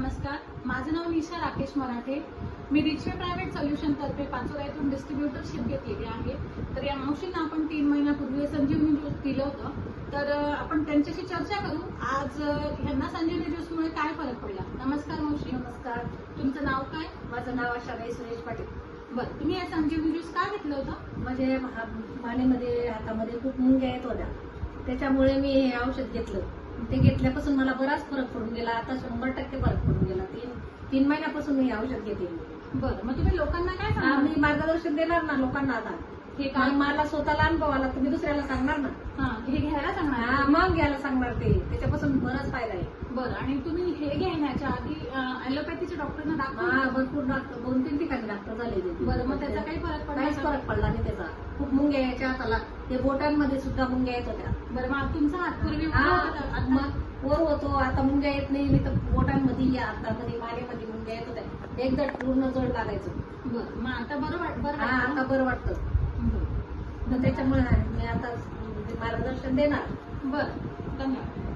नमस्कार. माझं नाव निशा राकेश मराठे. मी रिचे प्रायव्हेट सोल्युशन तर्फे पाचोरा येथून डिस्ट्रीब्युटरशिप घेतलेली आहे. तर या मावशींना आपण तीन महिन्यापूर्वी संजीवनी ज्यूस दिलं होतं. तर आपण त्यांच्याशी चर्चा करू. आज ह्यांना संजीवनी ज्यूसमुळे काय फरक पडला? नमस्कार मावशी. नमस्कार. तुमचं नाव काय? माझं नाव आशाबाई सुरेश पाटील. बरं तुम्ही या संजीवनी ज्यूस का घेतलं होतं? माझे हा- मानेमध्ये हातामध्ये खूप मुंग्या येत होत्या. त्याच्यामुळे मी हे औषध घेतलं. ते घेतल्यापासून मला बराच फरक पडून गेला. आता शंभर टक्के फरक पडून गेला. तीन तीन महिन्यापासून मी औषध घेते. बरं मग तुम्ही लोकांना काय सांगा मी मार्गदर्शन देणार ना लोकांना आता. हे काय मला स्वतःला अनुभव आला तुम्ही दुसऱ्याला सांगणार ना? हा हे घ्यायला हा सांगणार मग घ्यायला सांगणार ते. त्याच्यापासून बराच फायदा आहे. बरं आणि तुम्ही हे घेण्याच्या आधी अलोपॅथीच्या डॉक्टरना हा दाखवा भरपूर डॉक्टर दोन तीन ठिकाणी डॉक्टर झाले बरं मग त्याचा काही फरक पडला काहीच का? फरक पडला नाही त्याचा. खूप मुंग्या यायच्या हाताला. ते बोटांमध्ये सुद्धा मुंग्या येत होत्या. बरं मग तुमचा हात पूर्वी उभा होता का? आता- मग वर होतो. आता मुंग्या येत नाही मी तर बोटांमध्ये या हातामध्ये मानेमध्ये मुंग्या येत होत्या. एकदा पूर्ण जड लागायचं. बरं मग आता बरं वाट बरं हा वाटतं? आता बरं वाटतं. मग त्याच्यामुळे मी आता मार्गदर्शन देणार. बरं धन्यवाद.